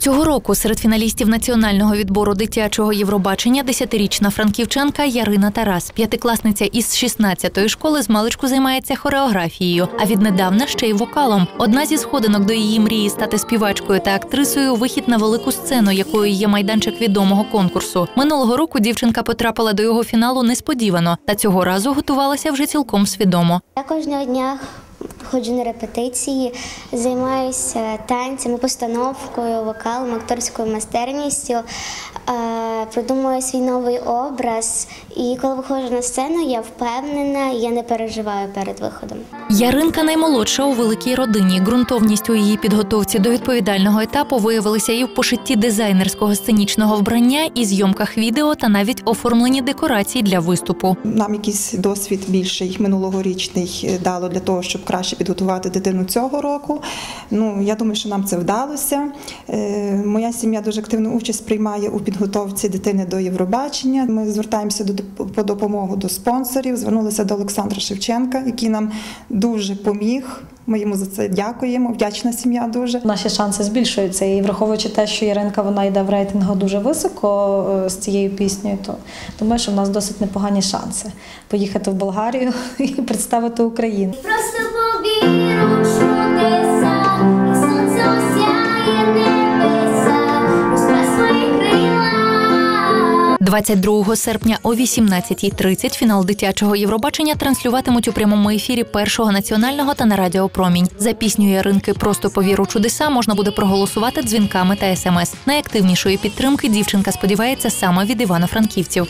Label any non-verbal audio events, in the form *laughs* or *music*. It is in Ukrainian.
Цього року серед фіналістів національного відбору дитячого Євробачення десятирічна франківчанка Ярина Тарас, п'ятикласниця із 16-ї школи, з маличку займається хореографією, а віднедавна ще й вокалом. Одна зі сходинок до її мрії стати співачкою та актрисою вихід на велику сцену, якою є майданчик відомого конкурсу. Минулого року дівчинка потрапила до його фіналу несподівано, та цього разу готувалася вже цілком свідомо. Я кожного дня ходжу на репетиції, займаюся танцями, постановкою, вокалом, акторською майстерністю, е, придумую свій новий образ. І коли виходжу на сцену, я впевнена, я не переживаю перед виходом. Яринка наймолодша у великій родині. Ґрунтовність у її підготовці до відповідального етапу виявилася і в пошитті дизайнерського сценічного вбрання, і зйомках відео та навіть оформленні декорацій для виступу. Нам якийсь досвід більший минулогорічний е, дало для того, щоб краще підготувати дитину цього року. Ну я думаю, що нам це вдалося. Е, Моя сім'я дуже активну участь приймає у підготовці дитини до Євробачення. Ми звертаємося до по допомогу до спонсорів. Звернулися до Олександра Шевченка, який нам дуже поміг. Ми йому за це дякуємо. Вдячна сім'я дуже. Наші шанси збільшуються. І враховуючи те, що Яринка вона йде в рейтингу дуже високо е, з цією піснею, то думаю, що в нас досить непогані шанси поїхати в Болгарію *laughs* і представити Україну. Просто 22 серпня о 18.30 фінал дитячого Євробачення транслюватимуть у прямому ефірі першого національного та на радіо Промінь. За пісню Яринки Просто повіру чудеса можна буде проголосувати дзвінками та смс. Найактивнішої підтримки дівчинка сподівається саме від івано-франківців.